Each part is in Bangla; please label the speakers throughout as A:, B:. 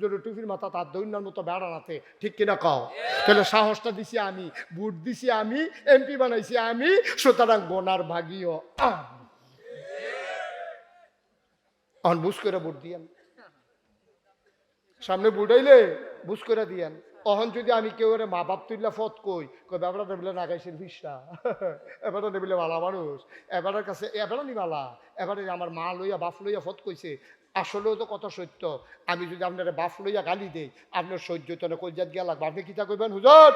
A: জোরে টুপির মাথা তার দৈন্যার মতো বেড়ানাতে ঠিক কিনা কও? তাহলে সাহসটা দিছি আমি, বুট দিছি আমি, এমপি বানাইছি আমি, সুতরাং বোনার ভাগিও বুঝ করে বুট দিয়েন। সামনে বুড়াইলে বুঝ করে দিয়েন। অহন যদি আমি কেউ এর মা বাপ তুললা ফত কই কই ব্যাপারটা নেবিলে নাগাইছেন ভিসা এবারটা নেবিলে ভালা মানুষ, এবারের কাছে এবারও নি ভালা এবারে আমার মা লইয়া, বাপ লইয়া ফত কইছে আসলেও তো কত সত্য। আমি যদি আপনার বাফ লইয়া গালি দেই আপনার সহ্য তো না কলজাত গিয়া লাগবে। আপনি কিতা কইবেন হুজুর?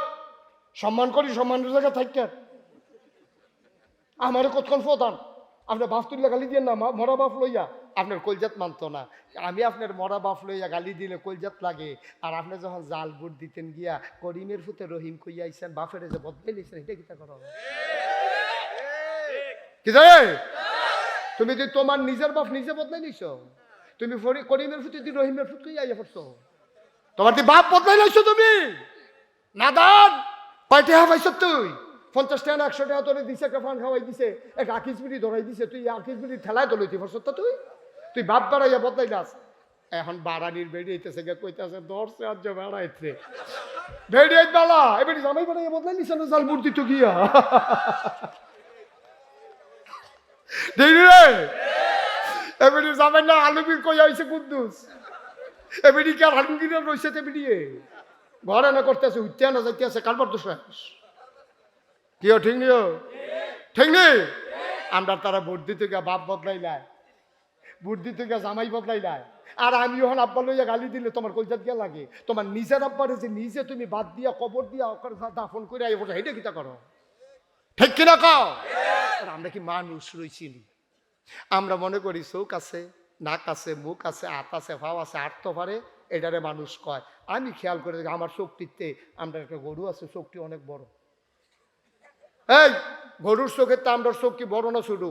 A: সম্মান করি সম্মানের জায়গা থাকেন আমার কতক্ষণ ফতান আপনার বাপ তুললে গালি দিয়ে না মরা বাপ লইয়া। আপনার কলজাত মানতো না। আমি আপনার মরা বাপ লইয়া গালি দিলে কলজাত লাগে। আর আপনি যখন জাল বুট দিতেন গিয়া করিমের ফুতে রহিম কইয়া আইসেন বাপের যে বদলাই লিখছেন এটা কিতা করো কি তুমি যদি তোমার নিজের বাপ নিজে বদলাই নিছ? তুমি ফরি- করিমের ফুতে দি রহিমের ফুট কইয়া আইয়া পড়ছো? তোমার দি বাপ বদলাই লাইছো তুমি? নাদান কয়টা হ্যাঁ পাইছ তুই? পঞ্চাশ টাকা একশো টাকা তোরে দিছে, একটা ফান খাওয়াই দিছে এক আকিস বিড়ি ধরাই দিছে, তুই আকিস বিড়ি ঠেলায় তো লইতে পারছ তো তুই? তুই বাপ বাড়াইয়া বদলাই যাস এখন বাড়ানির বেরিয়েছে গে কইতাছে দর্শে আজ বেড়াইছে বেরিয়ে বেলা, এবারে জামাই বাড়াইয়া বদলাই নিছে না জাল মূর্তি তো গিয়া? দেখলি রে? এবারে জামাই না আলুবির কই আইছে কুদ্দুস? এবারে কি আর আলুগিরা রইছে তে বেরিয়ে ঘরে না করতেছে, উঠতে না যাইতেছে কারবার তো শেষ। কিও ঠিক নিও ঠিক নেই আমরা তারা ভোট দিতে বাপ বদলাইলাই ভোট দিতে জামাই বদলাইলাই আর আমি যখন আব্বা লইয়া গালি দিলে তোমার কলজাত গিয়া লাগে? তোমার নিজের আব্বারে যে নিজে তুমি বাদ দিয়া, কবর দিয়া ওখানে দাফন করে বসে হেঁটে কিতা করো? ঠিক কিনা কও? আমরা কি মানুষ রইছিলি আমরা মনে করি চোখ আছে, নাক আছে, মুখ আছে, হাত আছে ভাও আছে, হাত তো পারে, এটারে মানুষ কয়। আমি খেয়াল করে দেখি আমার চোখটিতে, আমরা একটা গরু আছে, চোখটি অনেক বড়। এই, গরুর চোখের তো আমরার শক্তি বড় না শুধু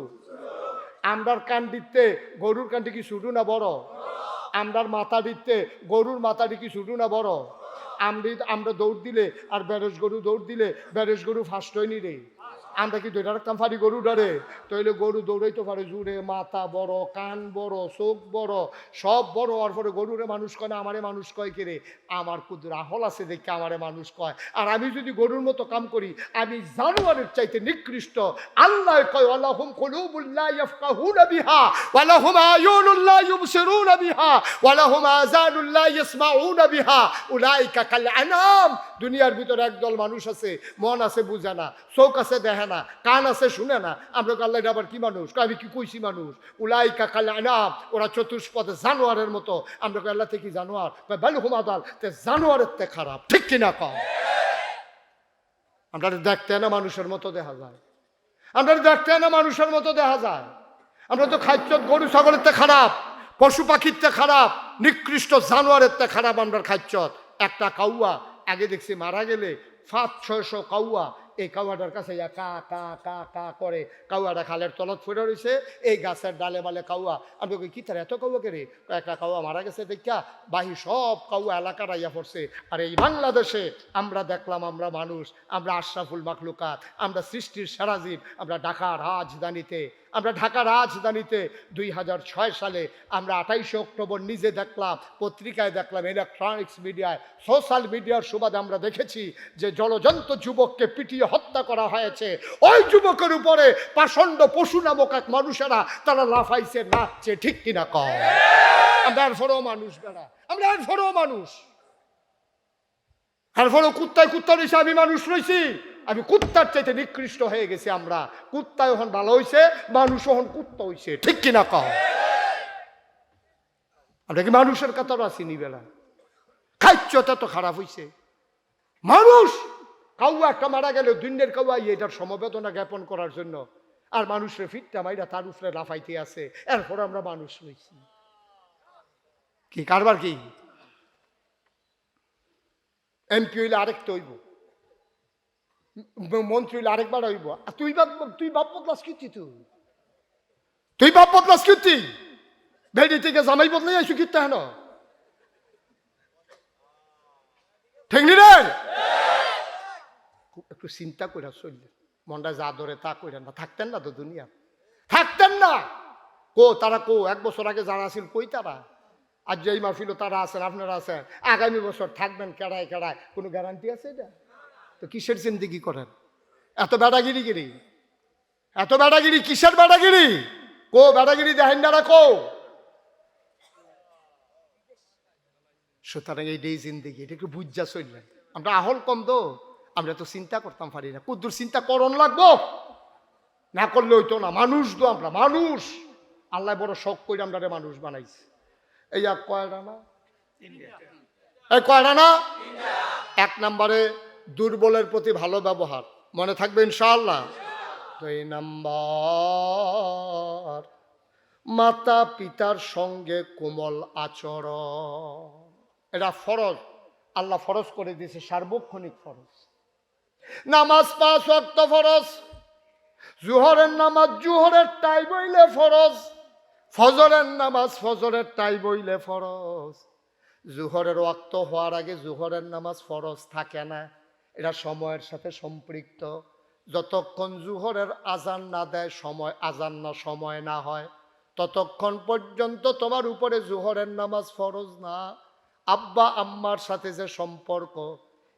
A: আমরার কান দিতে গরুর কানটি কি ছোট না বড়? আমরার মাথা দিতে গরুর মাথাটি কি শুধু না বড়? আমরি আমরা দৌড় দিলে আর ব্যারেজ গরু দৌড় দিলে ব্যারেজ গরু ফার্স্ট হয়নি রে। আমরা কি দুইটা রাখতাম পারি গরু ডরে। তইলে গরু দৌড়াইতে পারে জুড়ে, মাথা বড়, কান বড়, চোখ বড়, সব বড় হওয়ার পরে গরুরে মানুষ কয়, না, আমারে মানুষ কয় কে রে? আমার কুদ রাহল আছে দেখে আমারে মানুষ কয়। আর আমি যদি গরুর মতো কাম করি, আমি জানোয়ারের চাইতে নিকৃষ্ট। আল্লাহ কয়, ওয়ালাহুম কুলুবুল্লাহ ইয়াফকাহুনা বিহা, ওয়ালাহুম আয়ুনুল্লাহ ইউবসিরুনা বিহা, ওয়ালাহুম আযানুল্লাহ ইয়াসমাউনা বিহা। উলাইকা কাল আনাম। দুনিয়ার ভিতরে একদল মানুষ আছে, মন আছে বুঝে না, চোখ আছে দেখে না, কান আছে, শুনে না। আমরা তো আল্লাহ আবার কি মানুষ? আমি কি কইছি মানুষ? উলাইকা কাল আনাম ওরা চতুষ্পদে জানোয়ারের মতো। আমরা আল্লাহ থেকে জানোয়ার? বালু হুমাদাল তে জানোয়ারের তে খারাপ। ঠিক কিনা কম আমরা দেখতে না মানুষের মতো দেখা যায়। আমরা দেখতে না মানুষের মতো দেখা যায়। আমরা তো খাদ্য, গরু, ছাগলের তে খারাপ, পশু পাখির তে খারাপ, নিকৃষ্ট জানোয়ারের তে খারাপ আমরা খাদ্য একটা কাউয়া, আগে দেখছি মারা গেলে, পাঁচ, ছয়শো কাউয়া এই কাউয়াটার কাছে ইয়া কা কা কা কা করে কাউয়াটা খালের তলত ফুটে রয়েছে এই গাছের ডালে বালে কাউয়া। আমি কই কি তার এত কাউয়া কে রে? একটা কাউয়া মারা গেছে দেখা বাহি সব কাউয়া এলাকার আইয়া পড়ছে। আর এই বাংলাদেশে আমরা দেখলাম আমরা মানুষ, আমরা আশরাফুল মাখলুকাত, আমরা সৃষ্টির সারাজীব আমরা ঢাকা রাজধানীতে আমরা ঢাকা রাজধানীতে দুই হাজার ছয় সালে আমরা আঠাইশে অক্টোবর নিজে দেখলাম, পত্রিকায় দেখলাম ইলেকট্রনিক্স মিডিয়ায় সোশ্যাল মিডিয়ার সুবাদে আমরা দেখেছি যে জলজন্ত যুবককে পিটিয়ে হত্যা করা হয়েছে। ওই যুবকের উপরে পাষণ্ড পশু নামক এক মানুষেরা তারা লাফাইছে, নাচছে, ঠিক কিনা কম আমরা এরপরেও মানুষ বেড়া, আমরা এরপরেও মানুষ। এরপরেও কুত্তায় কুত্তা রয়েছে আমি মানুষ রয়েছি। আমি কুত্তার চাইতে নিকৃষ্ট হয়ে গেছি আমরা। কুত্তায় এখন ভালো হয়েছে মানুষ এখন কুত্তা হয়েছে ঠিক কিনা কম আমরা কি মানুষের কাতার আসিনি বেলা? খাইচ্যতা তো খারাপ হয়েছে মানুষ কাউয়া একটা মারা গেল দুনিয়ার কাউয়া এটার সমবেদনা জ্ঞাপন করার জন্য। আর মানুষের ফিটটা মাইরা তার উপরে লাফাইতে আছে। এরপর আমরা মানুষ রয়েছি কি, কারবার কি? এমপি হইলে আরেকটা হইব। মন্ত্রী আরেকবার হইব। আর তুই বাপ তুই বাপ বদলাস কি তুই তুই বাপ বদলাস কি তুই ভেড়ি থেকে জামাই বদলাই আইসু কি হেন ঠিক নি একটু চিন্তা করে চললে। মনটা যা ধরে তা করে না। থাকতেন না তো দুনিয়া। থাকতেন না! কো তারা কো, এক বছর আগে যারা আছিল কই তারা? আর যেই মাহফিলও তারা আছেন, আপনারা আছেন। আগামী বছর থাকবেন কেড়ায় কেড়ায়। কোনো গ্যারান্টি আছে এটা? তো কিসের জিন্দিগি করেন? এত বেড়াগিরি গিরি এত বেড়াগিরি কিসের বেড়াগিরি কো বেড়াগিরি দেখেন না কো। সুতরাং এইটাই জিন্দিগি, এটা একটু বুঝা চললেন। আমরা আহল কম তো, আমরা তো চিন্তা করতাম পারি না। কুদ্দুর, চিন্তা করণ লাগবো। না করলে হইতো না, মানুষ তো আমরা, মানুষ। আল্লাহ বড় শখ করে আমরা মানুষ বানাইছে। এই এক কয়টা না? এই কয়টা না? এক নম্বরে দুর্বলের প্রতি ভালো ব্যবহার। মনে থাকবে ইনশাআল্লাহ? দুই নাম্বার, মাতা পিতার সঙ্গে কোমল আচরণ। এটা ফরজ। আল্লাহ ফরজ করে দিয়েছে, সার্বক্ষণিক ফরজ। নামাজ পাঁচ ওয়াক্ত ফরজ। জুহরের নামাজ জুহরের টাই বইলে ফরজ। ফজরের নামাজ ফজরের টাই বইলে ফরজ। জুহরের ওয়াক্ত হওয়ার আগে জুহরের নামাজ ফরজ থাকে না। এটা সময়ের সাথে সম্পৃক্ত। যতক্ষণ জুহরের আজান না দেয়, সময় আজান না, সময় না হয়, ততক্ষণ পর্যন্ত তোমার উপরে জুহরের নামাজ ফরজ না। আব্বা, আম্মার সাথে যে সম্পর্ক,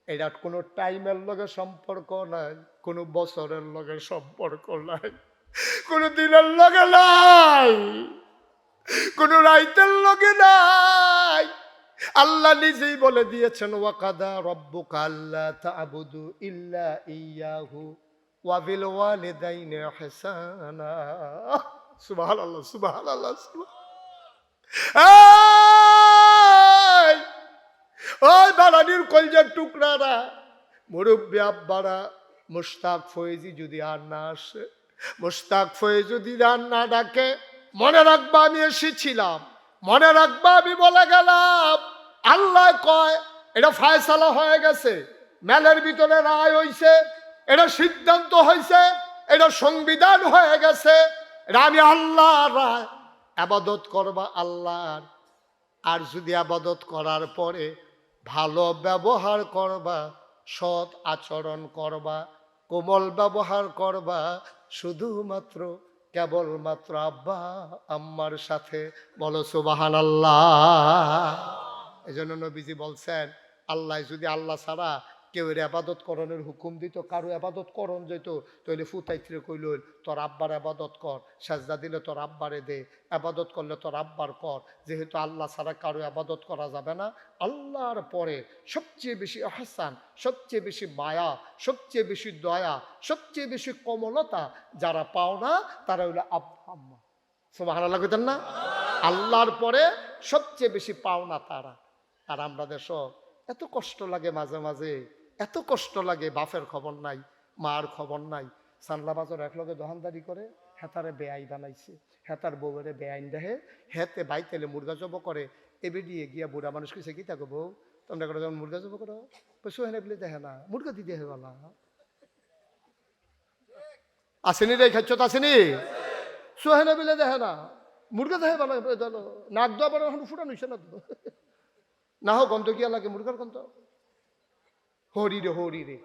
A: এটা কোনো টাইমের লগে সম্পর্ক নাই, কোনো বছরের লগে সম্পর্ক নাই, কোনো দিনের লগে নাই, কোনো রাইতের লগে নাই। আল্লাহ নিজেই বলে দিয়েছেন, ওয়াকাদা রব্বুকা আল্লাহ তা'বুদু ইল্লা ইয়াহু ওয়া বিল ওয়ালিদাইনি সুবহান ওই বাড়ানির কলজার টুকরারা, মুরব্বী আব্বারা, মুশতাক ফয়েজি যদি আর না আসে, মুশতাক ফয়েজ যদি আর না ডাকে, মনে রাখবা আমি এসেছিলাম। মনে রাখবা, আমি বলে গেলাম, আল্লাহ কয়, এটা ফায়সালা হয়ে গেছে, মেলের ভিতরে রায় হইছে, এটা সিদ্ধান্ত হয়েছে এটা সংবিধান হয়ে গেছে আমি আল্লাহ রায়। আবাদত করবা আল্লাহর, আর যদি আবাদত করার পরে ভালো ব্যবহার করবা, সৎ আচরণ করবা, কোমল ব্যবহার করবা, শুধুমাত্র কেবলমাত্র আব্বা, আম্মার সাথে বলো সুবাহান আল্লাহ এই জন্য নবীজি বলছেন, আল্লাহ যদি আল্লাহ ছাড়া কেউ এর আবাদত করণের হুকুম দিত, কারও আবাদত করণ যেত তৈলে ফুতাইত্রে কইল, তোর আব্বার আবাদত কর, সাজদা দিলে তোর আব্বারে দে, আবাদত করলে তোর আব্বার কর। যেহেতু আল্লাহ ছাড়া কারও আবাদত করা যাবে না, আল্লাহর পরে সবচেয়ে বেশি আহসান, সবচেয়ে বেশি মায়া, সবচেয়ে বেশি দয়া, সবচেয়ে বেশি কমলতা যারা পাও না, তারা হইল আব্বা, আম্মা। কইতেন না? আল্লাহর পরে সবচেয়ে বেশি পাওনা তারা। আর আমরা দেশ এত কষ্ট লাগে মাঝে মাঝে। এত কষ্ট লাগে, বাপের খবর নাই, মার খবর নাই। সানলা বাজার একলগে দোকানদারি করে, হেতারে বেআই বানাইছে। হেতার বউরে বেআইন দেহে, হেতে বাই তেলে মুরগা জব করে এবে দিয়ে গিয়া বুড়া মানুষ কইছে, কি থাকো বউ? তোমরা করে যখন মুরগা জব করো? পশু হেনে বলে দেখে না, মুরগা দিতে হে বলা। আসেনি রে খাচ্ছ তো আসেনি? সোহেনে বিলে দেখে না, মুরগা দেখে ভালো নাক পরে এখন ফুটানো হইছে না না হোক, গন্ধ কিয়া লাগে, মুরগার গন্ধ? হরি রে হরি রে।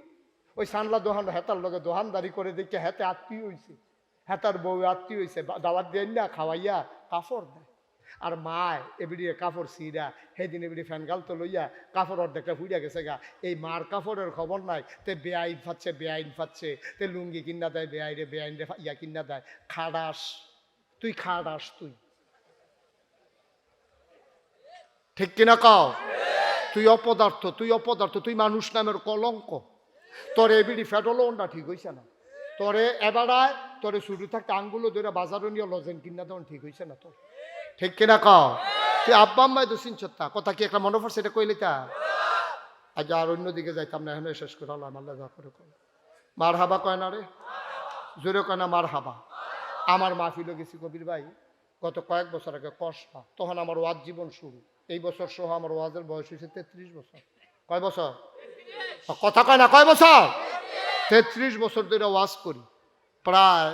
A: ওই সানলা দোহান, হেতার লগে দোহানদারি করে দেখে হেতে আত্মীয় হইছে। হেতার বউ আত্মীয় হইছে, বা- দাওয়াত দেন না, খাওয়াইয়া কাপড় দেয়। আর মায় এবিডি কাপড় সিরা, সেদিন এবিডি ফ্যান গাল তো লইয়া কাপড় অর্ধেকটা ফুইয়া গেছে গা। এই মার কাপড়ের খবর নাই, তে বেআইন ফাচ্ছে বেআইন ফাচ্ছে তে লুঙ্গি কিনা দেয় বেআইরে বেআইন রে ইয়া কিনা দেয়। খাডাস, তুই খাডাস তুই। ঠিক কিনা কও? তুই অপদার্থ তুই অপদার্থ, তুই মানুষ নামের কলঙ্ক। তোর এবিডি ফেটলনটা ঠিক হইছে না। তোরে এবারায় তোরে শুরু থাকতে আঙ্গুলো ধরে বাজারও নিয়ে লজেন কিনা দেওয়ান ঠিক হইছে না তোর। ঠিক কিনা কও? তুই আব্বা আম্মাই তো চিনছত্তা কথা কি একটা মনে পড়ছে, এটা কইলি তা? আজ আর অন্যদিকে যাইতাম না, এখন শেষ করে আল্লাহ আল্লাহ যা করে কয় মার হাবা কয় না রে? জোরে কয় না মার হাবা আমার মাহফিলও গেছি কবির ভাই, গত কয়েক বছর আগে কসবা। তখন আমার ওয়াজ জীবন শুরু। এই বছর সহ আমার ওয়াজের বয়স হয়েছে তেত্রিশ বছর। কয় বছর? কথা কয় না, কয় বছর? তেত্রিশ বছর ধরে ওয়াজ করি। প্রায়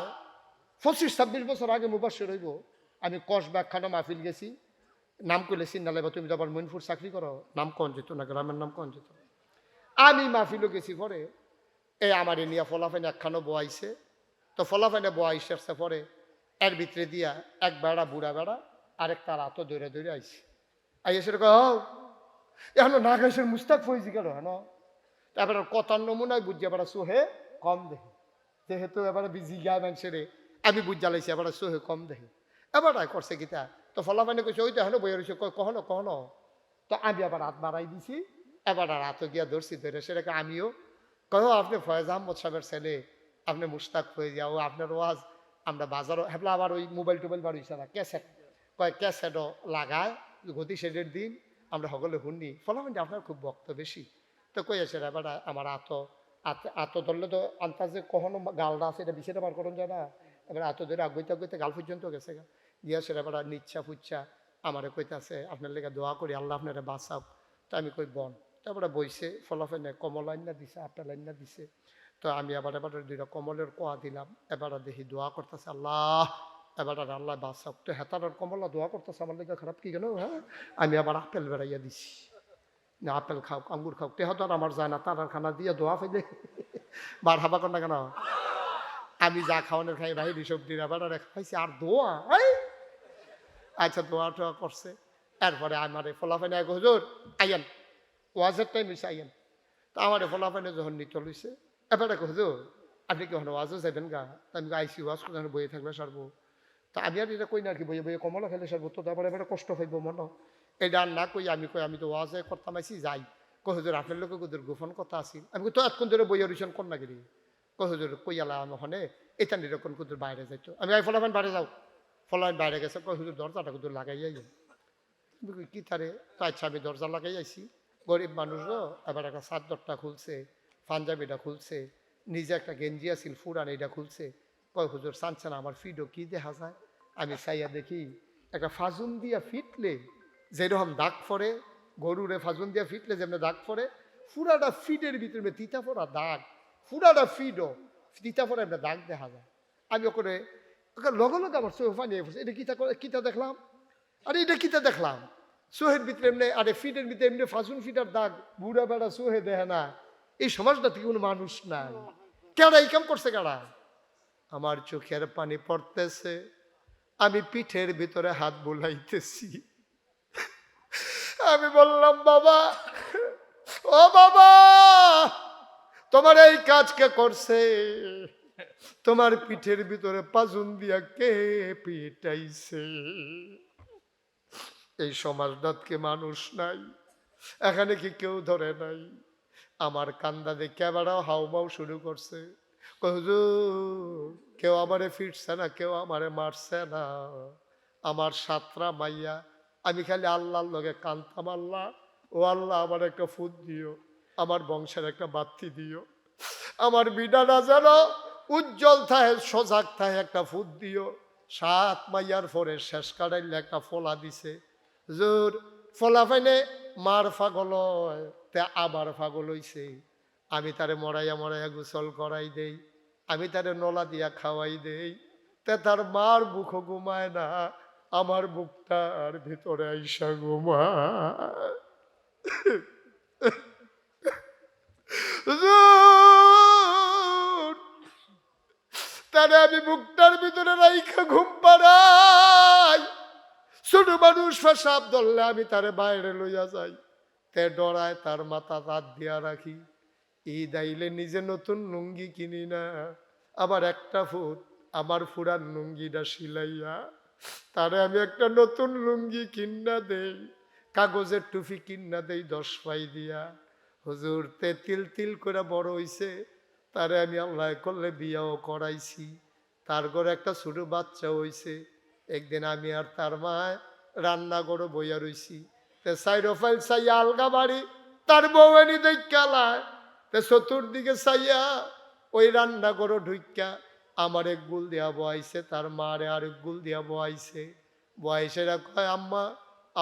A: পঁচিশ, ছাব্বিশ বছর আগে মুবাসের হইব। আমি কসবা একখানা মাহফিল গেছি। নাম করলে চিন্তা লাগবে, তুমি তো আবার মইনপুর চাকরি করো। নাম কন যেত না, গ্রামের নাম কন যেত? আমি মাহফিলও গেছি পরে। এই আমার এ নিয়ে ফলাফাইনে একখানো বয়াইছে তো ফলাফেনে বয়াইছে আসছে পরে, এর ভিতরে দিয়া এক বেড়া, বুড়া বেড়া আরেক তার হাতও দৌড়ে দৌড়ে আইছে। আই এসে কও এখন না খাইছে, মুস্তাক ফইজি গেল হেন তারপরে কথার নমুনায় বুঝি এবার সোহে কম দেখে। যেহেতু এবারে বিজি গা মানুষের আমি বুঝ জ্বালাইছি এবার সোহে কম দেখে। এবার করছে কিতা? তো ফলাফানে কইছে, ওই তো হেন বইয়া রয়েছে কখনো কখনো? তো আমি আবার হাত বাড়াই দিছি। এবার আর হাতে গিয়া ধরছি ধরে সেটাকে আমিও। কহ আপনি ফয়েজ আহমদ সাহেবের ছেলে। আপনি মুস্তাক ফয়েজ ও আপনার ওয়াজ, আমরা বাজারও হেবলা আবার ওই মোবাইল টোবাইল বাড়িয়েছে না, ক্যাসেট। কয়, ক্যাসেটও লাগায়। গতি শেডের দিন, আমরা সকলে শুনি ফলাফল আপনার খুব বক্ত বেশি। তো কই আছে এবার আমার আত আত ধরলে তো আন্তাজে কখনো গালটা আছে, এটা বিষয়টা বার করুন যায় না এবার আত ধরে আগুইতে আগুইতে গাল পর্যন্ত গেছে গা। গিয়া সে এবার নিচ্ছা ফুচ্ছা, আমারে কইতাছে, আপনার লেগে দোয়া করি, আল্লাহ আপনারা বাঁচাও তো আমি কই, বন। তারপরে বইছে ফলাফেনে কমল আইনা দিছে, আপেল আইনা দিছে। তো আমি এবার এবার দুইটা কমলের কোয়া দিলাম, এবার দেখি দোয়া করতেছে, আল্লাহ এবার আল্লাহ বাঁচাও তো হেতার কমলা দোয়া করতেছে আমার লেগে খারাপ কি গেল হ্যাঁ? আমি আবার আপেল বেড়াইয়া দিছি। আপেল খাও আঙ্গুর খাও তেহ তো আমার যায় না, তার খানা দিয়ে দোয়া ফেলে বার হাবা কর না কেন? আমি যা খাওয়ানোর খাই, ভাই, ঋষভ দিন আবার খাইছি, আর দোয়া! আচ্ছা দোয়া টোয়া করছে। তারপরে আমার ফলাফানে এক হুজুর, আইয়ান। ওয়াজের টাইম হয়েছে আইয়ান। তো আমার ফলাফানে যখন নিতে লইছে, এবার এক হুজুর, আপনি কি ওয়াজও যাবেন গা? আমি আইসি ওয়াজ করে বইয়ে থাকলে সারবো। তা আমি আর এটা কই না কি বইয়ে বইয়ে কমলা খেলে সারবো। তো তারপরে এবারে কষ্ট হইব মন এটা না কই, আমি কই, আমি তো ওয়াজে করতাম আইসি যাই। কই হুজুর, আপনার লোকে কুদের গোপন কথা আছিল আমি তো এতক্ষণ ধরে বইয়ে রিশন কর না গেলি কই হুজুর, কই আলা হনে? এটা নিরকম কুদের বাইরে যাইতো। আমি আই ফলাফান বাইরে যাও। ফলাফান বাইরে গেছে, কই হুজুর, দরজাটা কুদের লাগাই যাই আমি কি তারে? তো আচ্ছা আমি দরজা লাগাই আইছি। গরিব মানুষও এবার একটা চাদরটা খুলছে, পাঞ্জাবিটা খুলছে, নিজে একটা গেঞ্জি আছিল, ফুরান এটা খুলছে। কয়, হুজুর, চানছেন আমার ফিডও কি দেখা যায়? আমি চাইয়া দেখি, একটা ফাজুন দিয়া ফিটলে যেরকম দাগ পরে গরুরে ফাজুন দিয়া ফিটলে যেমন দাগ পরে ফুরাটা ফিডের ভিতরে তিতা পড়া দাগ, ফুরাটা ফিডও, তিতা পরে একটা দাগ দেখা যায়। আমি ওখানে লগে লগে আমার নিয়ে বসে এটা কিতা কিতা দেখলাম? আরে, এটা কিতা দেখলাম? সোহের ভিতরে এমনি, আরে ফিটের ভিতরে এমনি ফাজুন ফিটার দাগ, বুড়া বেড়া সোহে দেহে না। এই সমাজটা থেকে কোনো মানুষ নাই। কেডা এই কাম করছে কেডা? আমার চোখের পানি পড়তেছে, আমি পিঠের ভিতরে হাত বুলাইতেছি। আমি বললাম, বাবা, ও বাবা, তোমার এই কাজ কে করছে? তোমার পিঠের ভিতরে পাজুন দিয়া কে পিটাইছে? এই সমাজটাতকে মানুষ নাই, এখানে কি কেউ ধরে নাই? আমার কান্দা দেখে আবারও হাউমাউ শুরু করছে। কেউ আমারে ফিরছে না, কেউ আমারে মারছে না। আমার সাতরা মাইয়া, আমি খালি আল্লাহর লগে কান্তাম আল্লাহ। ও আল্লাহ, আমার একটা ফুট দিও, আমার বংশের একটা বাতি দিও। আমার বিডানা যেন উজ্জ্বল থাকে সজাগ থাকে একটা ফুট দিও। সাত মাইয়ার পরে শেষ কাটাইলে একটা ফলা দিছে। জোর ফলা পাইনে মার ফাগল তে আবার ফাগল হইছে। আমি তারে মরাইয়া মরাইয়া গোসল করাই দেই। আমি তারে নলা দিয়া খাওয়াই দেই তে তার মার বুক ঘুমায় না আমার বুকটার ভিতরে আইসা হুজুর, তারে আমি বুকটার ভিতরে রাইখা ঘুম পাড়াই। ছোট মানুষ সাপ ধরলে আমি তারে বাইরে লইয়া যাই। তে ডরায় তার মাথা রাত দিয়া রাখি। ঈদ আইলে নিজে নতুন লুঙ্গি কিনি না। আবার একটা ফুট, আমার ফুরান লুঙ্গিটা সিলাইয়া, তারে আমি একটা নতুন লুঙ্গি কিন্না দেই, কাগজের টুপি কিন্না দেই দশ পাই দিয়া। হুজুর, তে তিল তিল করে বড় হইছে, তারে আমি আল্লাহ করলে বিয়াও করাইছি। তার ঘরে একটা ছোট বাচ্চা হইছে, একদিন আমি আর তার মায় রান্না করে বইয়া রইছি। তে সাইড ফাইল সাইয়া আলগা বাড়ি, তার বউয়ানি দেখালায় তে চতুর্দিকে সাইয়া ওই রান্না করে ঢুইকা আমার এক গুল দিয়া বয়াইছে, তার মারে আর এক গুল দিয়া বয়াইছে। বয়সেরা কয়, আম্মা,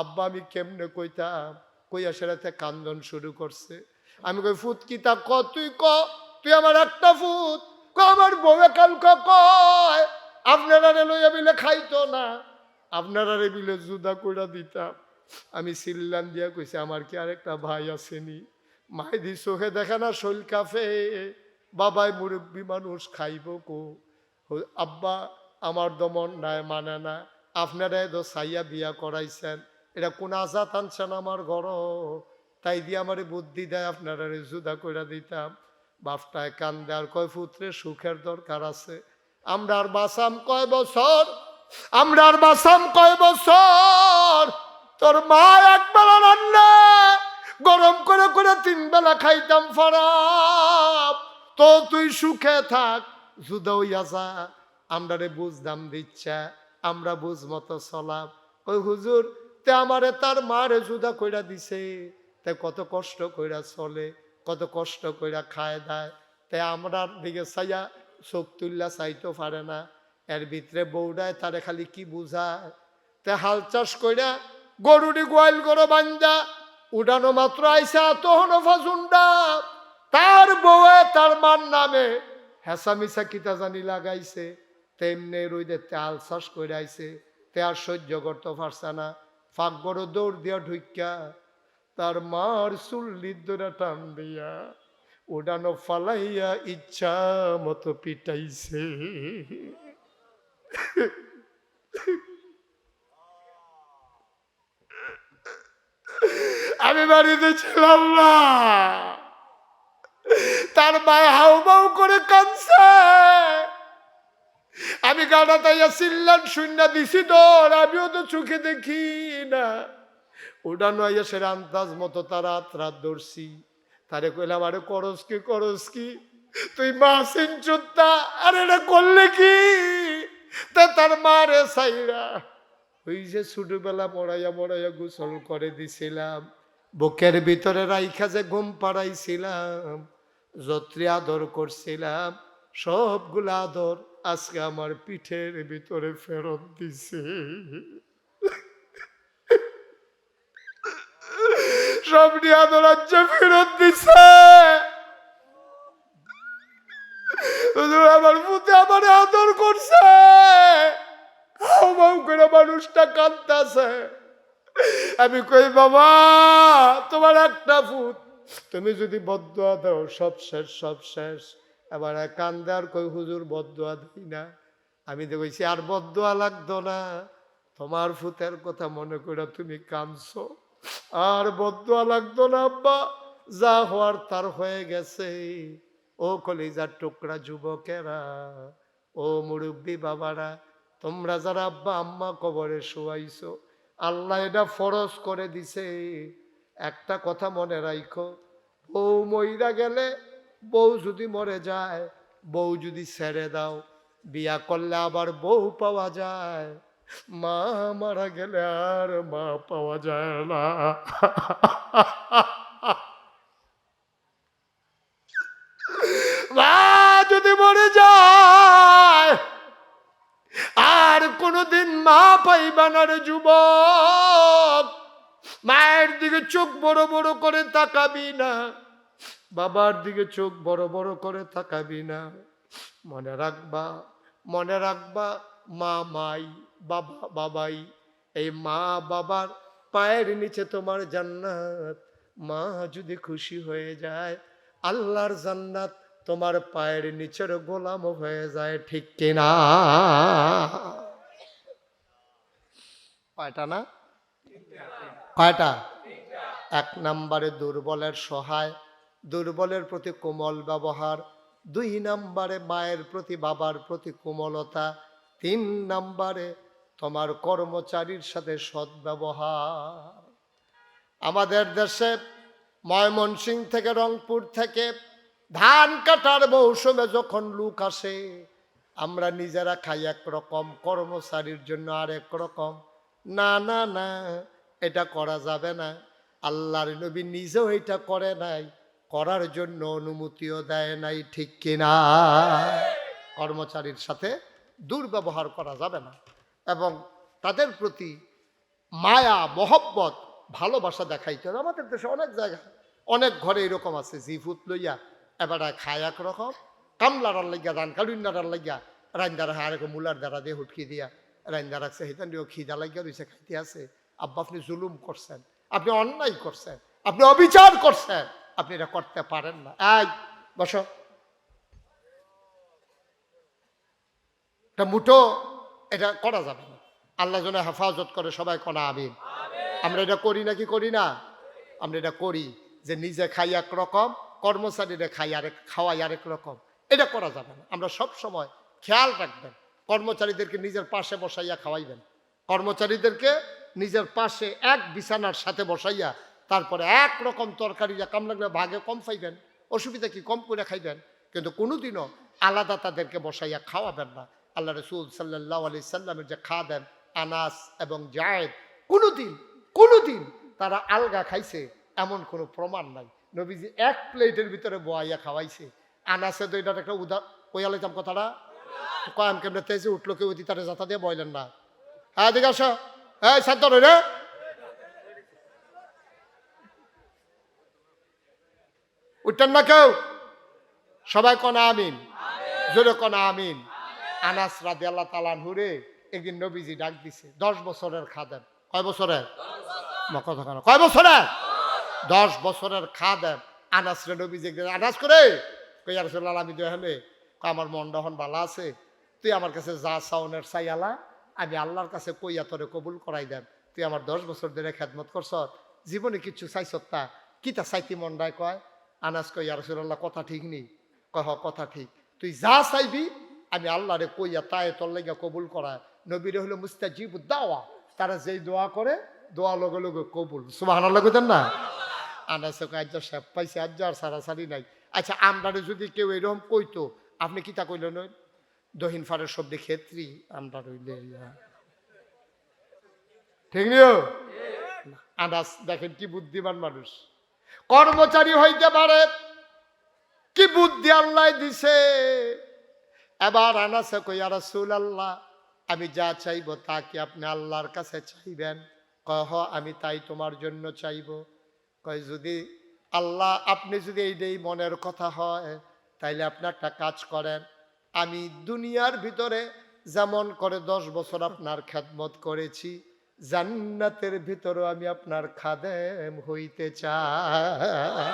A: আব্বা, আমি কেমনে কইতাম? কইয়া সেরাতে কান্দন শুরু করছে। আমি কই ফুত কি তা ক, তুই ক, তুই আমার একটা ফুত, ক, আমার বউয়ে কালক কয় আপনারা রে লইয়া বিলে খাইতো না আপনারা রে বিলে জুদা কইরা দিতাম। আমি সিল্লান দিয়া কইছি, আমার কি আরেকটা ভাই আসেনি? মাই দি চোখে দেখে না শৈল কাফে। বাবাই মুরব্বী মানুষ খাইব কো? আব্বা, আমার দমন নাই মানে না। আপনারাই তো সাইয়া বিয়া করাইছেন। এটা কোন আজাত আনছেন আমার ঘর? তাই দিয়ে আমারে বুদ্ধি দেয়, আপনারা জুদা করে দিতাম। বাপটায় কান্দে, আর কয়, পুত্রে, সুখের দরকার আছে। আমরা আর বাসাম কয় বছর? আমরা আর বাসাম কয় বছর? তোর মা একবেলা রান্না, গরম করে করে তিন বেলা খাইতাম ফারাপ তো তুই সুখে থাক। জুদা হইয়া যা আমরা রে বুঝদাম দিচ্ছা, আমরা বুঝ মতো চলাম। ওই হুজুর, তে আমারে তার মারে জুদা কইরা দিছে। তে কত কষ্ট কইরা চলে, কত কষ্ট কইরা খায় দায়। তে আমরা দিকে চাইয়া চোখ তুললা চাইতে পারে না। এর ভিতরে বৌডায় তারে খালি কি বুঝায়? তে হাল চাষ কইরা গরুটি গোয়াল গরো বান্দা, উড়ানো মাত্র আইসা তহন ফাজুন্ডা। তার বউয়ে তার মার নামে হেসা মিসা কিতা জানি লাগাইছে, তেমনি রইদে তেল চাষ করে আইছে তে আর সহ্য করতে পারছে না, ফাঁক বড় দৌড় দিয়া ঢুইকা, তার মার চুল্লির দৌড়া টান দিয়া উড়ানো ফালাইয়া ইচ্ছা মতো পিটাইছে। আমি বাড়িতে ছিলাম না। তার মায় হাউ বাউ করে কাঁদছে। আমি গানা তাইয়া চিল্লান শূন্য দিছি তোর আমিও তো চোখে দেখি না। উড়ানো আইয়া সে আন্দাজ মতো তার রাত রাত ধরছি। তারে কইলাম, আরে করস কি করস কি? তুই মা সিনচুত্তা আরে এটা করলে কি? তা তার মারে সাইরা ওই যে ছোটবেলা মরাইয়া মরাইয়া গোসল করে দিছিলাম। বুকের ভিতরে রাইখা যে ঘুম পাড়াইছিলাম। যত্রি আদর করছিলাম, সবগুলা আদর আজকে আমার পিঠের ভিতরে ফেরত দিছে। সব নিয়ে আদর আজ ফেরত দিছে। আমার পুতে আমার আদর করছে। করে মানুষটা কাঁদতেছে। আমি কই, বাবা, তোমার একটা ফুট তুমি যদি বদুয়া দাও, সব শেষ সব শেষ। এবার কান্দে আর কই, হুজুর, বদুয়া দিই না। আমি কইছি, আর বদুয়া লাগতো না। তোমার ফুতের কথা মনে করে তুমি কাঁদছো। আর বদুয়া লাগতো না, আব্বা। যা হওয়ার তার হয়ে গেছে। ও কলিজার টুকরা যুবকেরা, ও মুরব্বী বাবারা, তোমরা যারা আব্বা, আম্মা কবরে শোয়াইছো, আল্লাহ এটা ফরজ করে দিছে। একটা কথা মনে রাখো বউ মইরা গেলে বউ যদি মরে যায়, বউ যদি ছেড়ে দাও, বিয়া করলে আবার বউ পাওয়া যায়। মা মারা গেলে আর মা পাওয়া যায় না। মা যদি মরে যায়, আর কোনোদিন মা পাইবা না যুবক। মায়ের দিকে চোখ বড় বড় করে তাকাবি না। বাবার দিকে চোখ বড় বড় করে তাকাবি না। মনে রাখবা মনে রাখবা, মা, মাই, বাবা, বাবাই, এই মা, বাবার পায়ের নিচে তোমার জান্নাত। মা যদি খুশি হয়ে যায়, আল্লাহর জান্নাত তোমার পায়ের নিচের গোলাম হয়ে যায়, ঠিক কিনা? কয়টা না? কয়টা? এক নম্বরে দুর্বলের সহায়, দুর্বলের প্রতি কোমল ব্যবহার, দুই নম্বরে মায়ের প্রতি বাবার প্রতি কোমলতা, তিন নম্বরে তোমার কর্মচারীর সাথে সদ্ব্যবহার। আমাদের দেশে ময়মনসিং থেকে রংপুর থেকে ধান কাটার মৌসুমে যখন লুক আসে, আমরা নিজেরা খাই একরকম কর্মচারীর জন্য আর এক রকম। না না না এটা করা যাবে না। আল্লাহর নবী নিজেও এটা করে নাই, করার জন্য অনুমতিও দেয় নাই, ঠিক কিনা কর্মচারীর সাথে দুর্ব্যবহার করা যাবে না এবং তাদের প্রতি মায়া, মহব্বত, ভালোবাসা দেখাইতে হবে। আমাদের দেশে অনেক জায়গা, অনেক ঘরে এরকম আছে জিফুত লইয়া এবার খায় এক রকম কামলার লাগিয়া দান কালুন্ডার লাগিয়া রান্দার হার মূলার দ্বারা দিয়ে হুটকি দিয়া রান্দা রাখছে, হেতান খিদা লাগিয়া রয়েছে খাইতে আছে। আব্বা আপনি জুলুম করছেন আপনি অন্যায় করছেন আপনি অবিচার করছেন আপনি এটা করতে পারেন না। এই বসো। এটা মুঠো এটা করা যাবে না। আল্লাহ যেন হেফাজত করে সবাই কনা আমিন। আমরা এটা করি নাকি করি না? আমরা এটা করি যে নিজে খাই এক রকম কর্মচারীরা খাই আরেক খাওয়াই আরেক রকম। এটা করা যাবে না। আমরা সব সময় খেয়াল রাখবেন কর্মচারীদেরকে নিজের পাশে বসাইয়া খাওয়াইবেন। কর্মচারীদেরকে নিজের পাশে এক বিছানার সাথে বসাইয়া তারপরে এক রকম তরকারিটা কাম লাগলে ভাগে কম পাইবেন অসুবিধা কি কম করে খাইবেন, কিন্তু কোনোদিনও আলাদা তাদেরকে বসাইয়া খাওয়াবেন না। আল্লাহ রসুল সাল্লাহ আলি সাল্লামের যে খাদেন আনাস এবং জায়েদ, কোনোদিন কোনোদিন তারা আলগা খাইছে, এমন কোনো প্রমাণ নাই। নবীজি এক প্লেটের ভিতরে বোয়াইয়া খাওয়াইছে। আনাসে তো এটার একটা উদা কইয়া লাইতাম কথাটা? কয়াম কেমনে তেজে উঠল কেউ তারে যাতা দিয়ে বললেন না। হ্যাঁ দিকে আসো। শান্ত রই রে। উঠতেন না কেউ? সবাই কনা আমিন। জোরে কনা আমিন। আনাস রাদি আল্লাহ তালান হুরে একদিন নবীজি ডাক দিছে, দশ বছরের খাদেন কয় বছরের? কথা কয় বছরের? দশ বছরের খাদেন আনাস রে নবীজি একদিন আনাস করে, কই আর আমি দেখানে আমার মন দহন ভালো আছে। তুই আমার কাছে যা সাউনের চাইয়ালা আমি আল্লাহর কাছে কইয়া তোরে কবুল করাই দেন তুই আমার দশ বছর ধরে খেদমত করছ, জীবনে কিচ্ছু তা? কিতা চাইতি মন্ডায় কয়? আনাস কই আর কথা ঠিক নেই। কহ, কথা ঠিক। তুই যা চাইবি, আমি আল্লাহরে কইয়া তাই তোর লেগে কবুল করা নবীরে হলো মুস্তাজিব দাওয়া। তারা যেই দোয়া করে, দোয়া লগে লগে কবুল। সুবাহ লাগতেন না? আনাসে কয়, আজ্জা সাহেব পাইছে, আজ্জা আর সারাসারি নাই। আচ্ছা আমরারে যদি কেউ এরকম কইতো, আপনি কিতা কইলেন? দহিন ফারের শব্দে ক্ষেত্রী, আমরা রইলে ঠিক নিও আনাস, দেখেন কি বুদ্ধিমান মানুষ। কর্মচারী হইতে পারে, কি বুদ্ধি আল্লাহ দিছে? এবার আনাসে কইয়া রাসূল আল্লাহ আমি যা চাইব তা কি আপনি আল্লাহর কাছে চাইবেন? কহ আমি তাই তোমার জন্য চাইব। কয়, যদি আল্লাহ, আপনি যদি এইটাই মনের কথা হয়, তাইলে আপনি একটা কাজ করেন। আমি দুনিয়ার ভিতরে যেমন করে দশ বছর আপনার খেদমত করেছি জান্নাতের ভিতরেও আমি আপনার খাদেম হইতে চাই।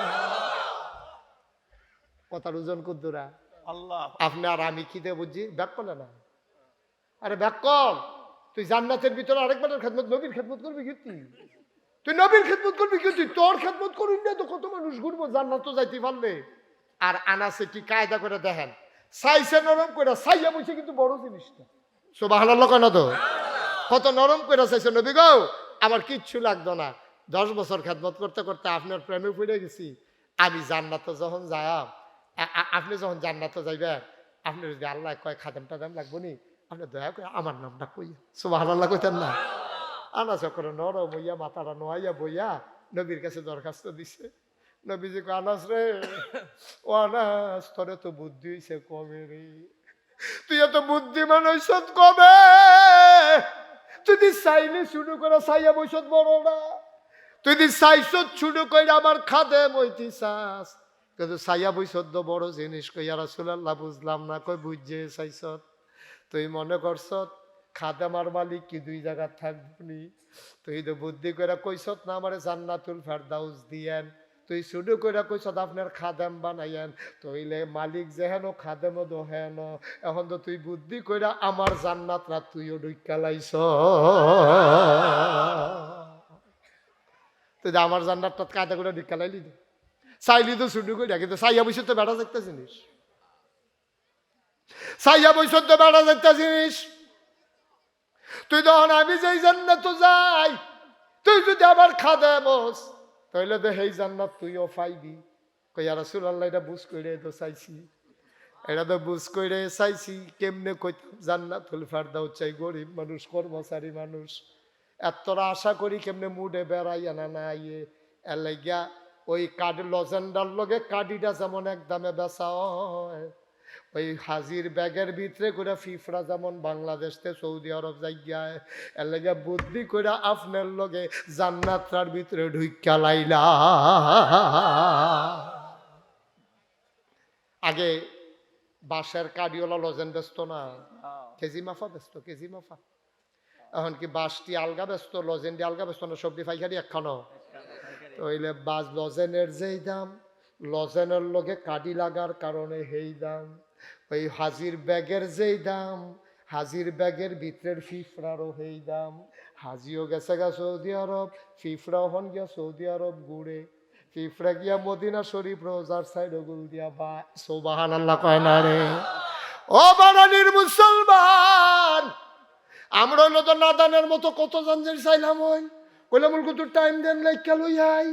A: কথার ওজন কুদ্দুরা।
B: আল্লাহ।
A: আপনি আর আমি কি দিয়ে বুঝি? ব্যাক করলে না? আরে ব্যাক কর। তুই জান্নাতের ভিতরে আরেকবার খেদমত নবীর খেদমত করবি কি তুই? তুই নবীর খেদমত করবি কি তুই? তোর খেদমত করবি না তো কত মানুষ ঘুরবো জান্নাত তো যাইতে পারলে আর আনাসে কি কায়দা করে দেখেন? সাইসে নরম করে সাইয়া বসে কিন্তু বড় জিনিসটা। সোবাহান কেন তো? কত নরম করে চাইছে নবী গো? আমার কিচ্ছু লাগতো না। দশ বছর খেদমত করতে করতে আপনার প্রেমে পড়ে গেছি। আমি জান্নাতে যখন আ- আপনি যখন জান্নাতে যাইবেন, আপনি যদি আল্লাহ কয় খাদেম টাদেম লাগবো নি, আপনি দয়া করে আমার নামটা কই সুবাহ আল্লাহ কইতেন না। আনা চক্র নরম হইয়া, মাথাটা নোয়াইয়া বইয়া নবীর কাছে দরখাস্ত দিছে। নবীজি আনাস রে, ও আনাস, তোরে তো বুদ্ধি হইছে কবে রে তুই এত বুদ্ধিমান হইস কবে? তুই চাইলে শুরু করে চাইয়া বৈশত বড় না। তুই দি চাইছ শুরু করে আমার খাদে মইতি চাস কিন্তু চাইয়া বৈশত বড় জিনিস কই আর রাসূলুল্লাহ, বুঝলাম না, কই বুঝছে চাইছত তুই মনে করছত খাদেমার মালিক কি দুই জায়গা থাকবনি? তুই তো বুদ্ধি করে কইছত না, আমারে জান্নাতুল ফেরদাউস দিয়েন। তুই শুরু করে কইছত আপনার খাদেম বানাইয়েন, তইলে মালিক যেহেন খাদেম দোহেন এখন তো তুই বুদ্ধি কইরা আমার জান্নাত না তুইও ঢুকালাইছ তুই আমার জান্নাতটা কায়দা করে ঢুকালাইলি তো চাইলি তো শুরু করে কিন্তু চাইয়া বসে তো বেড়া দেখতে জিনিস চাইয়া বসে তো বেড়া দেখতে জিনিস তুই তখন আমি যেই জান্নাত যাই, তুই যদি আবার খাদে বস তাহলে তো সেই জান্নাত, তুইও পাইবি। কই আর রাসূলুল্লাহ, এটা বুঝ করে তো চাইছি। এটা তো বুঝ করে চাইছি, কেমনে কইতাম? জান্নাতুল ফেরদাউস চাই, গরিব মানুষ, কর্মচারী মানুষ। এতটা আশা করি কেমনে মুডে বেড়াই আনা না ইয়ে এর লাগিয়া ওই কাড লজেন্ডার লগে কাডিটা যেমন এক দামে বেচা হয়। ওই হাজির ব্যাগের ভিতরে করে ফিফরা যেমন বাংলাদেশ থেকে সৌদি আরব যাইয়ায় এর লাগে বুদ্ধি করে আপনার লগে জান্নাতটার ভিতরে ঢুইকা লাইলা। আগে বাঁশের কাডিওলা লজেন ব্যস্ত না? কেজি মাফা ব্যস্ত কেজি মাফা। এখন কি বাঁশটি আলগা ব্যস্ত লজেনটি আলগা ব্যস্ত না? সবজি পাইকারি একখানো? তইলে বাজ লজেনের যেই দাম লজেনের লগে কাডি লাগার কারণে সেই দাম। ওই হাজির ব্যাগের যেই দাম, হাজির ব্যাগের ভিতরের ফিফরারও সেই দাম। হাজিও গেছে গা সৌদি আরব ফিফরা হন গিয়া সৌদি আরব ঘুরে। ফিফরা গিয়া মদিনা শরীফ রোজার সাইড গুল দিয়া বা সোবাহান আল্লাহ কয় না রে। ও বানানির মুসলমান, আমরা হলো তো নাদানের মতো কত জানজের চাইলাম ওই? কইলাম কত টাইম দেন, লাইকা লই আই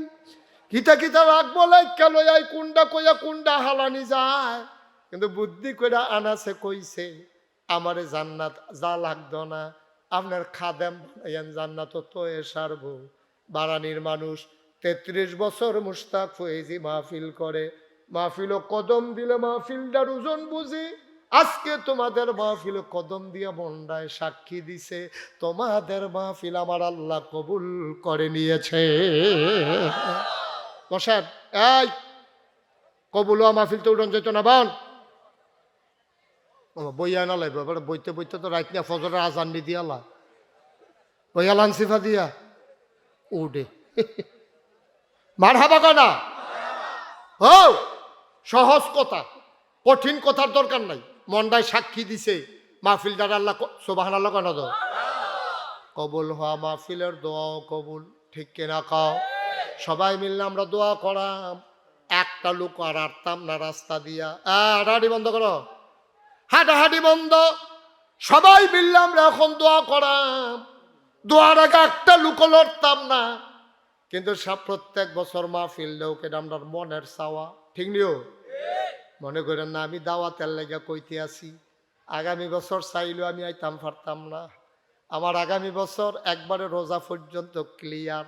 A: কিতা কিতা রাখব, লাইকা লই আই কুন্ডা কইয়া কুন্ডা হালানি যায়। কিন্তু বুদ্ধি কইরা আনাছে, কইছে, আমারে জান্নাত যা লাগতো না, আপনার খাদেম জান্নাত তো এ সারবো। বারানির মানুষ তেত্রিশ বছর মুস্তাক ফয়েজি মাহফিল করে। মাহফিল কদম দিলে মাহফিলটার ওজন বুঝি। আজকে তোমাদের মাহফিল কদম দিয়া মন্ডায় সাক্ষী দিছে। তোমাদের মাহফিল আমার আল্লাহ কবুল করে নিয়েছে। বসেন, এই কবুল মাহফিল তো উড়ন যেত না বান বইয়া না লাগবে এবার বইতে বইতে তো রাত না ফজরের আজান দি দিয়ালা বইয়া লানসিফা দিয়া। উডে মার হাবা কনা ও সহজ কথা, কঠিন কথার দরকার নাই। মন্ডায় সাক্ষী দিছে, মাহফিল দ্বারা আল্লাহ সোবাহান আল্লাহ কনা দো কবুল হওয়া মাহফিলের দোয়াও কবুল, ঠিক কিনা কাও? সবাই মিললে আমরা দোয়া করাম। একটা লোক আর আরতাম না রাস্তা দিয়া। হাঁটাহাঁটি বন্ধ করো। হাঁটাহাঁটি বন্ধ। সবাই মিললে আমরা এখন দোয়া করাম। দোয়ার আগে একটা লোক লড়তাম না। কিন্তু সব প্রত্যেক বছর মা মাহফিল দেওকে আমরা মনের চাওয়া। ঠিক নিও? মনে করেন না, আমি দাওয়াতের লেগে কইতে আছি আগামী বছর চাইলেও আমি আইতাম পারতাম না। আমার আগামী বছর একবারে রোজা পর্যন্ত ক্লিয়ার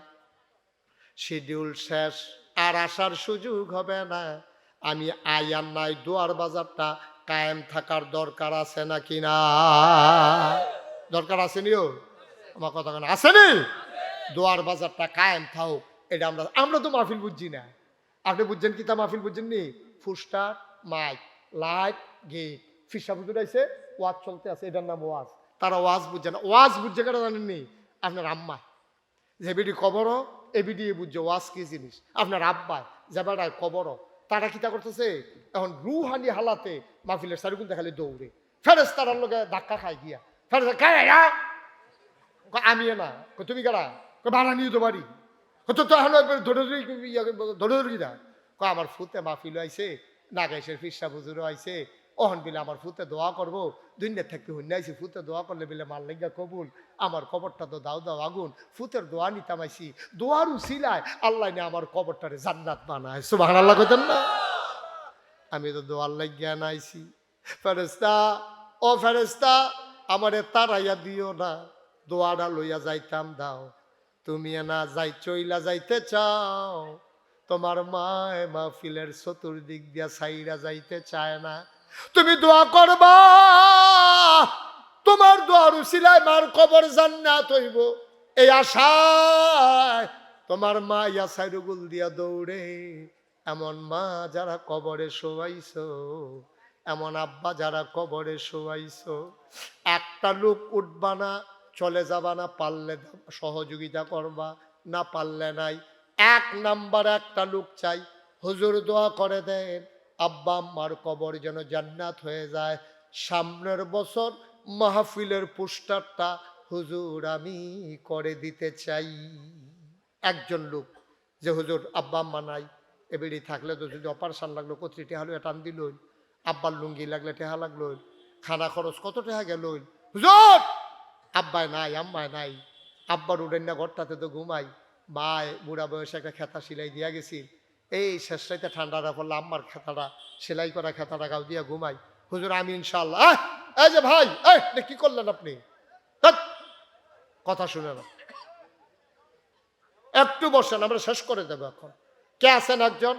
A: শিডিউল শেষ। আর আসার সুযোগ হবে না। আমি আয়ার নাই, দুয়ার বাজারটা কায়েম থাকার দরকার আছে নাকি না? দরকার আছে নিও আমার কথা কেন আসেনি দোয়ার বাজারটা কায়েম থাও এটা আমরা আমরা তো মাহফিল বুঝছি না। আপনি বুঝছেন কি তা মাহফিল বুঝছেন নি? ফুস্টার মাইক, লাইট, গেট, ফিসা বুঝুর আইসে ওয়াজ চলতে আছে, এটার নাম ওয়াজ। তারা ওয়াজ বুঝছে না, ওয়াজ বুঝছে কেন জানেননি আপনার আম্মা। যে বিডি কবরও এ বিডি বুঝছে ওয়াজ কি জিনিস? আপনার আব্বায় যে বেড়ায় কবরও তারা কিতা করতেছে? এখন রুহানি হালাতে মাহফিলের সারিগুন দেখালে দৌড়ে। ফেরেস তারার লোকে ধাক্কা খাই গিয়া। ফেরেস কয় আমি না। তুমি কারা? ভাড়া নিয়ে তো বাড়ি। তো এখন ধরে ধরে ধরে ধরে কিনা আমার ফুতে মাহফিল আইছে নাগেশের ফিরসা বুজুরও আইছে অহন বিলে আমার ফুতে দোয়া করব, দুনিয়া থাকতে হইন আইছি, ফুতে দোয়া করলে বিলে মার লেগা কবুল। আমার কবরটা তো দাও দাও আগুন, ফুতের দোয়া নিতাম আইছি। দোয়ার উসিলায় আল্লাহ নে আমার কবরটারে জান্নাত বানায়। সুবাহ আল্লাহ কইতেন না? আমি তো দোয়ার লাগিয়া নাইছি ফেরেস্তা ও ফেরেস্তা আমারে তারাইয়া দিও না। দোয়াটা লইয়া যাইতাম, দাও। তুমি না যাই চইলা যাইতে চাও। তোমার মায় মাহফিলের চতুর্দিক দিয়া সাইরা যাইতে চায় না। তুমি দোয়া করবা। তোমার দোয়ার উসিলায় মার কবর জান্নাত হইব। এই আশায় তোমার মা ইয়া সাইরুগুল দিয়া দৌড়ে, এমন মা যারা কবরে শোয়াইছো, এমন আব্বা যারা কবরে শোয়াইছো, একটা লোক উঠবা না, চলে যাবা না, পারলে সহযোগিতা করবা, না পারলে নাই। এক নাম্বার একটা লোক চাই, হুজুর দোয়া করে দেন। আব্বা আম্মার কবর যেন জান্নাত হয়ে যায়। সামনের বছর মাহফিলের পোস্টারটা হুজুর আমি করে দিতে চাই। একজন লোক যে হুজুর আব্বা আম্মা নাই এবারে থাকলে তো যদি অপারেশন লাগল কত টেহা লইয়া টান দিল আব্বার লুঙ্গি লাগলে টেহা লাগল খানা খরচ কত টেহা গেল হুজুর! আব্বায় নাই, আম্মায় নাই। আব্বার উড়েন না ঘরটাতে তো ঘুমাই। মায় বুড়া বয়সে একটা খেতা সিলাই দিয়া গেছি এই শেষ রাইতে ঠান্ডাটা পড়লে, আম্মার খেতাটা, সেলাই করা খেতাটা গাও দিয়া ঘুমাই। হুজুর, আমি ইনশাল্লাহ এই যে ভাই কি করলেন আপনি? কথা শুনে না একটু বসেন, আমরা শেষ করে দেবো এখন। কে আছেন একজন?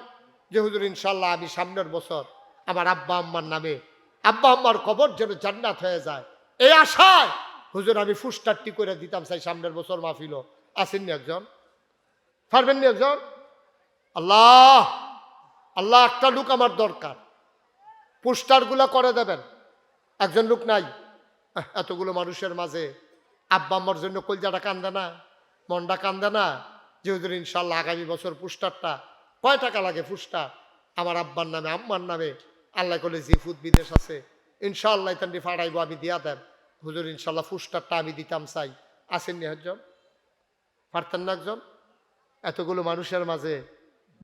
A: যে হুজুর ইনশাল্লাহ আমি সামনের বছর আমার আব্বা আম্মার নামে, আব্বা আম্মার কবর যেন জান্নাত হয়ে যায়। এই আশায়, হুজুর, আমি ফুসটারটি করে দিতাম, চাই সামনের বছর মাহফিল আসেননি একজন? পারবেননি একজন? আল্লাহ আল্লাহ একটা লোক আমার দরকার। পোস্টারগুলো করে দেবেন। একজন লোক নাই। এতগুলো মানুষের মাঝে আব্বা আম্মার জন্য কলজাটা কান্দে না, মনটা কান্দে না। যে ইনশাল্লাহ আগামী বছর পুস্টারটা কয় টাকা লাগে পুস্টার? আমার আব্বার নামে, আম্মার নামে। আল্লাহ করলে জিফুদ বিদেশ আছে ইনশাল্লাহ তান্ডি ফাড়াইবো, আমি দিয়া দেন হুজুর ইনশাল্লাহ পুস্টারটা আমি দিতাম চাই। আসেননি একজন? পারতেন না একজন? এতগুলো মানুষের মাঝে